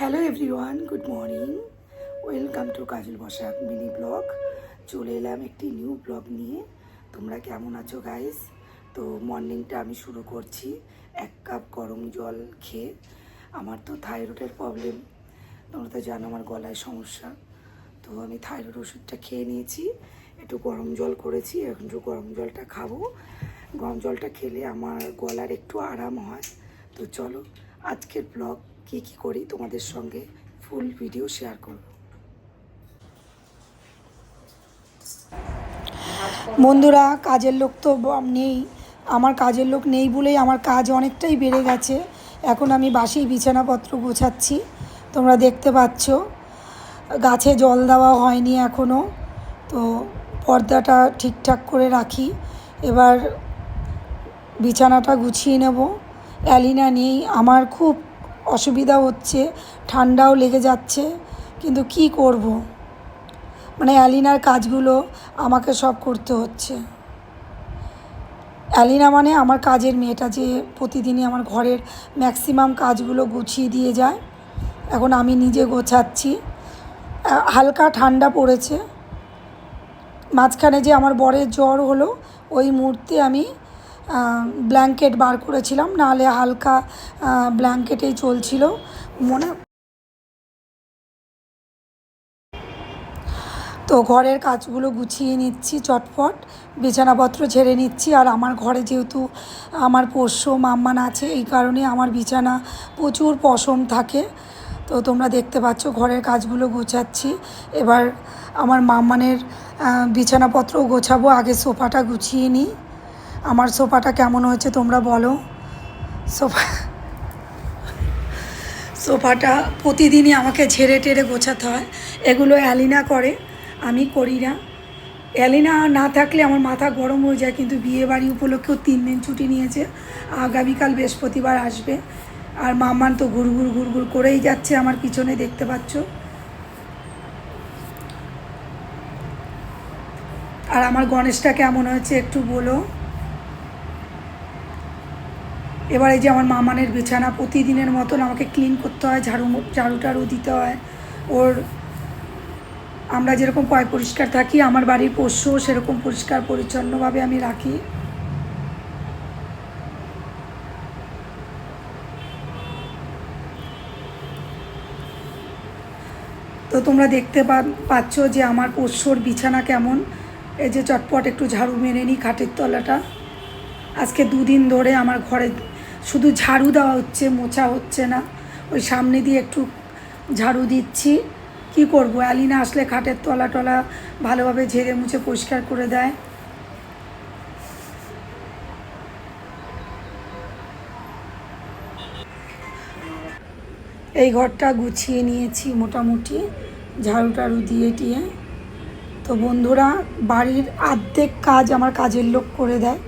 Hello everyone good morning welcome to Kajal Basak mini blog চলে এলাম একটি new blog নিয়ে। তোমরা কেমন আছো গাইস তো মর্নিংটা আমি শুরু করছি। এক কাপ গরম জল খেয়ে। আমার তো থাইরয়েডের প্রবলেম তোমরা তো জানো আমার গলায় সমস্যা। তো আমি থাইরয়েড ওষুধটা খেয়ে নিয়েছি। একটু গরম জল করেছি। এখন একটু গরম জলটা খাব। গরম জলটা খেলে আমার গলার একটু আরাম হয়। তো চলো আজকের ব্লগ কী কী করি তোমাদের সঙ্গে ফুল ভিডিও শেয়ার করব। বন্ধুরা, কাজের লোক তো নেই। আমার কাজের লোক নেই বলেই আমার কাজ অনেকটাই বেড়ে গেছে। এখন আমি বাসি বিছানাপত্র গোছাচ্ছি। তোমরা দেখতে পাচ্ছ, গাছে জল দেওয়া হয়নি এখনও তো পর্দাটা ঠিকঠাক করে রাখি। এবার বিছানাটা গুছিয়ে নেব। অ্যালিনা নেই, আমার খুব অসুবিধা হচ্ছে, ঠান্ডাও লেগে যাচ্ছে, কিন্তু কি করব? মানে অ্যালিনার কাজগুলো আমাকে সব করতে হচ্ছে। অ্যালিনা মানে আমার কাজের মেয়েটা যে প্রতিদিনই আমার ঘরের ম্যাক্সিমাম কাজগুলো গুছিয়ে দিয়ে যায়। এখন আমি নিজে গোছাচ্ছি। হালকা ঠান্ডা পড়েছে। মাঝখানে যে আমার বরের জ্বর হলো, ওই মুহূর্তে আমি ব্ল্যাঙ্কেট বার করেছিলাম নাহলে হালকা ব্ল্যাঙ্কেটেই চলছিল। মনে তো ঘরের কাজগুলো গুছিয়ে নিচ্ছি চটপট বিছানাপত্র ঝেড়ে নিচ্ছি আর আমার ঘরে যেহেতু আমার পোষ্য মাম্মান আছে এই কারণে আমার বিছানা প্রচুর পশম থাকে। তো তোমরা দেখতে পাচ্ছ ঘরের কাজগুলো গোছাচ্ছি। এবার আমার মাম্মানের আহ, বিছানাপত্র গোছাবো আগে সোফাটা গুছিয়ে নিই। আমার সোফাটা কেমন হয়েছে তোমরা বলো? সোফা সোফাটা প্রতিদিনই আমাকে ঝেড়ে টেড়ে গোছাতে হয়। এগুলো অ্যালিনা করে, আমি করি না। অ্যালিনা না থাকলে আমার মাথা গরম হয়ে যায়, কিন্তু বিয়ে বাড়ি উপলক্ষেও তিন দিন ছুটি নিয়েছে। আগামীকাল বৃহস্পতিবার আসবে। আর মাম্মান তো ঘুরঘুর ঘুরঘুর করেই যাচ্ছে আমার পিছনে, দেখতে পাচ্ছ? আর আমার গণেশটা কেমন হয়েছে একটু বলো। এবার যে আমার মামানের বিছানা প্রতিদিনের মতন আমাকে ক্লিন করতে হয়, ঝাড়ু ঝাড়ু টাড়ু দিতে হয়। ওর আমরা যেরকম পয় পরিষ্কার থাকি, আমার বাড়ির পোষ্য সেরকম পরিষ্কার পরিচ্ছন্নভাবে আমি রাখি। তো তোমরা দেখতে পাচ্ছ যে আমার পোষ্যর বিছানা কেমন। এই যে চটপট একটু ঝাড়ু মেরে নিই খাটের তলাটা। আজকে দুদিন ধরে আমার ঘরে শুধু ঝাড়ু দেওয়া হচ্ছে, মোছা হচ্ছে না। ওই সামনে দিয়ে একটু ঝাড়ু দিচ্ছি। কি করব? অ্যালিনা আসলে খাটের তলা টলা ভালোভাবে ঝেড়ে মুছে পরিষ্কার করে দেয়। এই ঘরটা গুছিয়ে নিয়েছি মোটামুটি, ঝাড়ু টাড়ু দিয়ে টিয়ে। তো বন্ধুরা, বাড়ির আর্ধেক কাজ আমার কাজের লোক করে দেয়।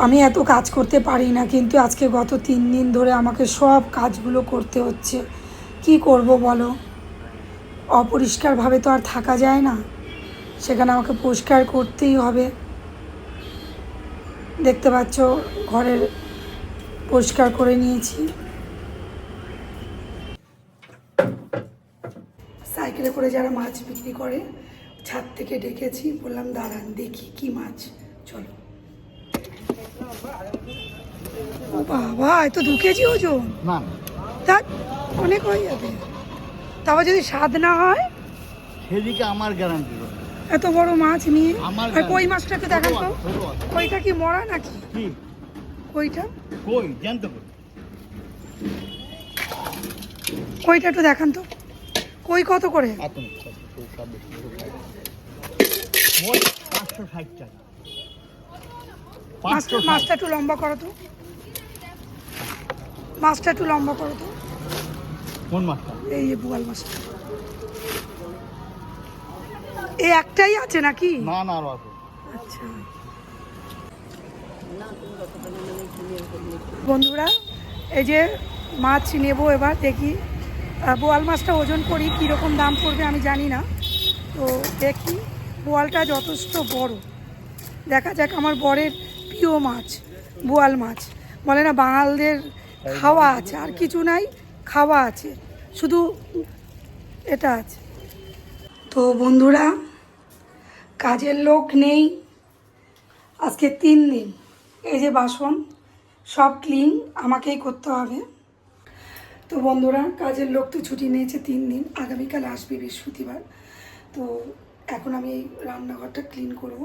আমি এত কাজ করতে পারি না, কিন্তু আজকে গত তিন দিন ধরে আমাকে সব কাজগুলো করতে হচ্ছে। কি করব বলো? অপরিষ্কারভাবে তো আর থাকা যায় না। সেখানে আমাকে পরিষ্কার করতেই হবে। দেখতে পাচ্ছ, ঘরের পরিষ্কার করে নিয়েছি। সাইকেলে করে যারা মাছ বিক্রি করে, ছাদ থেকে ডেকেছি, বললাম, দাঁড়ান, দেখি কি মাছ। চলো। ও বাবা এত দু কেজি ওজন। না। তা অনেক হয়ে যাবে। তারপর যদি স্বাদ না হয়? সেদিকে আমার গ্যারান্টি এত বড় মাছ নিয়ে? আর কই মাছটা একটু দেখান তো? কইটা কি মরা নাকি? কইটা? কই? জানতে কই কইটা একটু দেখান তো। কই কত করে? পাঁচশো ষাট টাকা। মাছটা একটু লম্বা করো তো। মাছটা একটু লম্বা করো তো। কোন মাছটা? এই যে বোয়াল মাছটা। এই একটাই আছে নাকি? না না আরও আছে। আচ্ছা। বন্ধুরা এই যে মাছ নেব এবার দেখি বোয়াল মাছটা ওজন করি কীরকম দাম পড়বে আমি জানি না। তো দেখি বোয়ালটা যথেষ্ট বড়। দেখা যাক আমার বরের প্রিয় মাছ, বোয়াল মাছ। বলে না, বাঙালদের খাওয়া আছে, আর কিছু নাই, খাওয়া আছে। শুধু এটা আছে। তো বন্ধুরা, কাজের লোক নেই। আজকে তিন দিন। এই যে বাসন, সব ক্লিন আমাকেই করতে হবে। তো বন্ধুরা, কাজের লোক তো ছুটি নিয়েছে তিন দিন। আগামীকাল আসবে বৃহস্পতিবার। তো এখন আমি এই রান্নাঘরটা ক্লিন করব।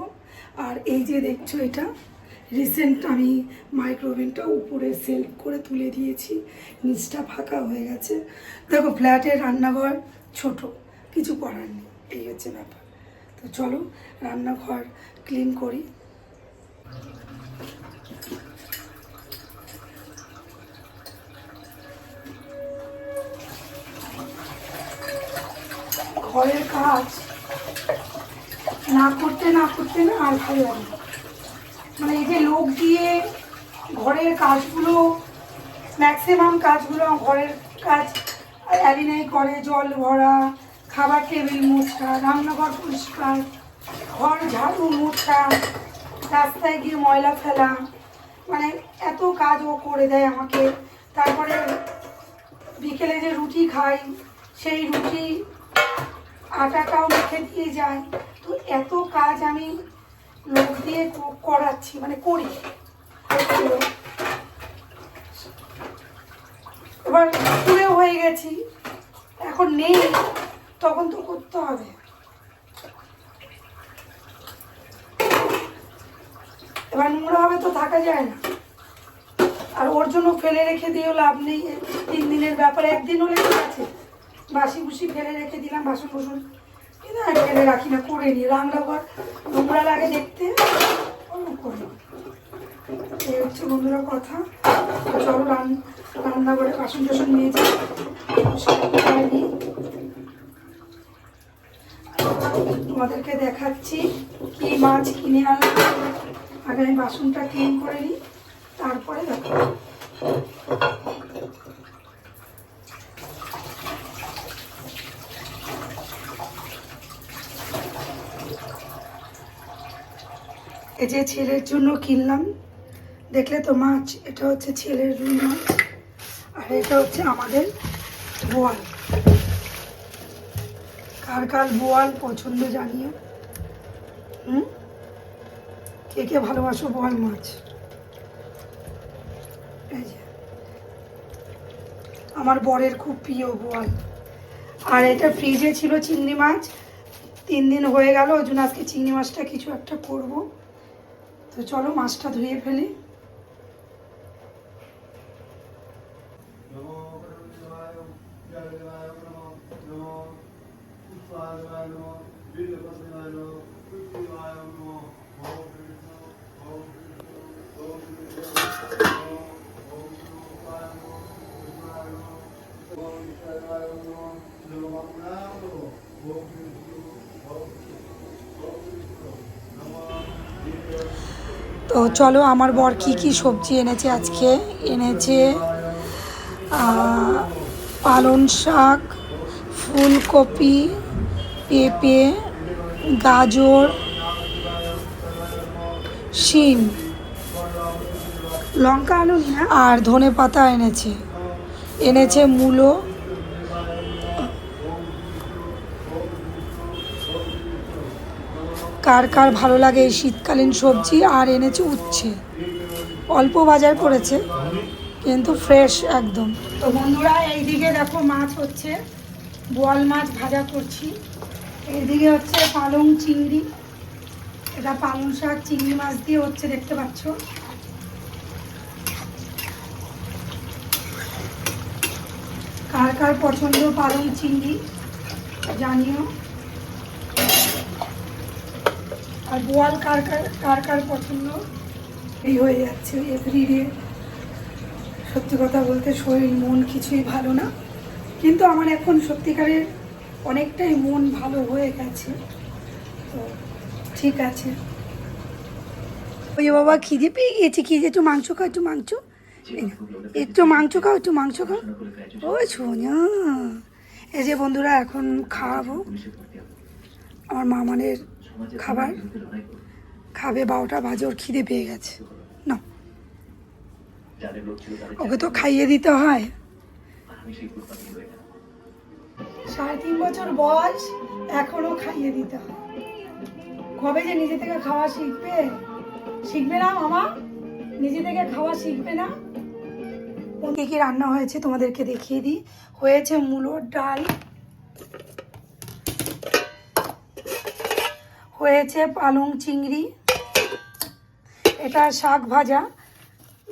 আর এই যে দেখছ এটা রিসেন্ট আমি মাইক্রোওভেনটা উপরে সেলফ করে তুলে দিয়েছি। নিচটা ফাঁকা হয়ে গেছে। দেখো ফ্ল্যাটের রান্নাঘর ছোট, কিছু করার নেই, এই হচ্ছে ব্যাপার। তো চলো রান্নাঘর ক্লিন করি। ঘরের কাজ না করতে না করতে না আর ভালো লাগে। মানে এই যে লোক দিয়ে ঘরের কাজগুলো ম্যাক্সিমাম কাজগুলো ঘরের কাজ, অ্যালিনাই করে, জল ভরা, খাবার টেবিল মোছা, রান্নাঘর পরিষ্কার, ঘর ঝাড়ু মোছা, রাস্তায় গিয়ে ময়লা ফেলা মানে এত কাজ ও করে দেয় আমাকে। তারপরে বিকেলে যে রুটি খাই, সেই রুটি আটাটাও মেখে দিয়ে যায় তো এত কাজ আমি লোক দিয়ে করাচ্ছি মানে করি। এবার স্কুলেও হয়ে গেছি, এখন নেই, তখন তো করতে হবে। এবার নোংরা হবে তো থাকা যায় না। আর ওর জন্য ফেলে রেখে দিয়েও লাভ নেই। তিন দিনের ব্যাপারে একদিন হলে আছে বাসি বুসি ফেলে রেখে দিলাম বাসন কুসন রাখি না, করে নি। রান্নাঘর নোংরা লাগে দেখতে। এই হচ্ছে বন্ধুরা কথা। বাসন নিয়ে নিই। তোমাদেরকে দেখাচ্ছি কি মাছ কিনে আনলাম। আগে আমি বাসনটা ক্লিন করে নিই, তারপরে দেখো। এই যে ছেলের জন্য কিনলাম। দেখলে তো মাছ, এটা হচ্ছে ছেলের রুই মাছ, আর এটা হচ্ছে আমাদের বোয়াল। কার কার বোয়াল পছন্দ জানিও। হুম? কে কে ভালোবাসো বোয়াল মাছ? এই যে। আমার বরের খুব প্রিয় বোয়াল। আর এটা ফ্রিজে ছিল চিংড়ি মাছ। তিন দিন হয়ে গেল, ওই জন্য আজকে চিংড়ি মাছটা কিছু একটা করব। তো চলো মাছটা ধুয়ে ফেলি নমো তো চলো আমার বর কি কি সবজি এনেছে আজকে? এনেছে আহ, পালং শাক ফুলকপি পেঁপে গাজর শিম। লঙ্কা আলু আর ধনে পাতা এনেছে। এনেছে মূলো কার কার ভালো লাগে এই শীতকালীন সবজি আর এনেছে উচ্ছে। অল্প বাজার করেছে, কিন্তু ফ্রেশ একদম। তো বন্ধুরা, এইদিকে দেখো মাছ হচ্ছে, বোয়াল মাছ ভাজা করছি। এইদিকে হচ্ছে পালং চিংড়ি, এটা পালং শাক, চিংড়ি মাছ দিয়ে হচ্ছে দেখতে পাচ্ছ। কার কার পছন্দ পালং চিংড়ি, জানিও। আর বোয়াল কার কার কার কার পছন্দ? এই হয়ে যাচ্ছে এভরিডে সত্যি কথা বলতে শরীর, মন কিছুই ভালো না। কিন্তু আমার এখন সত্যিকারের অনেকটাই মন ভালো হয়ে গেছে। তো ঠিক আছে। ওই বাবা খিদে পেয়ে গিয়েছে, খিদে। একটু মাংস খাও, একটু মাংস। একটু মাংস খাও, একটু মাংস খাও। ওই সোনা এই যে বন্ধুরা, এখন খাওয়াবো। আমার মামানের খাবার? খাবে বারোটা বাজে ওর খিদে পেয়ে গেছে। না। ওকে তো খাইয়ে দিতে হয়। সাড়ে তিন বছর বয়স এখনও খাইয়ে দিতে হয়। কবে যে নিজে থেকে খাওয়া শিখবে? শিখবে না মামা? নিজে থেকে খাওয়া শিখবে না? কি কি রান্না হয়েছে তোমাদেরকে দেখিয়ে দিই। হয়েছে মূলোর ডাল। হয়েছে পালং চিংড়ি। এটা শাক ভাজা,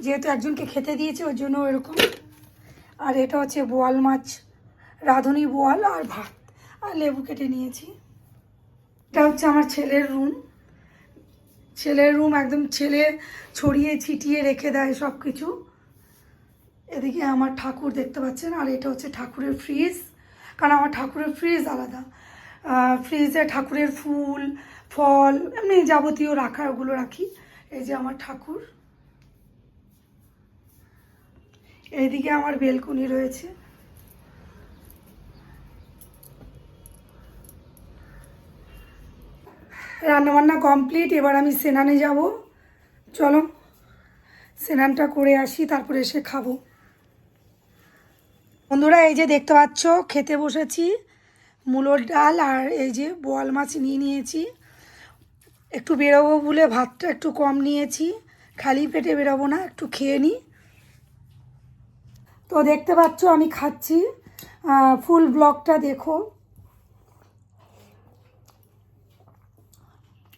যেহেতু একজনকে খেতে দিয়েছে, ওর জন্য এরকম আর এটা হচ্ছে বোয়াল মাছ, রাঁধুনি বোয়াল আর ভাত। আর লেবু কেটে নিয়েছি। এটা হচ্ছে আমার ছেলের রুম। ছেলের রুম একদম ছেলে ছড়িয়ে ছিটিয়ে রেখে দেয় সব কিছু এদিকে আমার ঠাকুর দেখতে পাচ্ছেন, আর এটা হচ্ছে ঠাকুরের ফ্রিজ কারণ আমার ঠাকুরের ফ্রিজ আলাদা। ফ্রিজে ঠাকুরের ফুল, ফল, এমনি যাবতীয় রাখা, ওগুলো রাখি। এই যে আমার ঠাকুর। এইদিকে আমার বেলকনি রয়েছে। রান্নাবান্না কমপ্লিট এবার আমি সেনানে যাব। চলো, স্নানটা করে আসি, তারপরে এসে খাব। বন্ধুরা, এই যে দেখতে পাচ্ছ, খেতে বসেছি। মূলোর ডাল আর এই যে বোয়াল মাছ নিয়ে নিয়েছি। একটু বেরোবো বলে ভাতটা একটু কম নিয়েছি। খালি পেটে বেরোবো না, একটু খেয়ে নিই তো দেখতে পাচ্ছ আমি খাচ্ছি। ফুল ব্লগটা দেখো।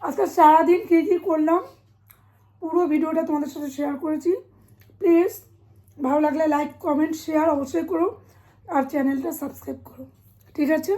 আজকে সারাদিন কী কী করলাম, পুরো ভিডিওটা তোমাদের সাথে শেয়ার করেছি। প্লিজ ভালো লাগলে লাইক কমেন্ট শেয়ার অবশ্যই করো। আর চ্যানেলটা সাবস্ক্রাইব করো। ঠিক আছে?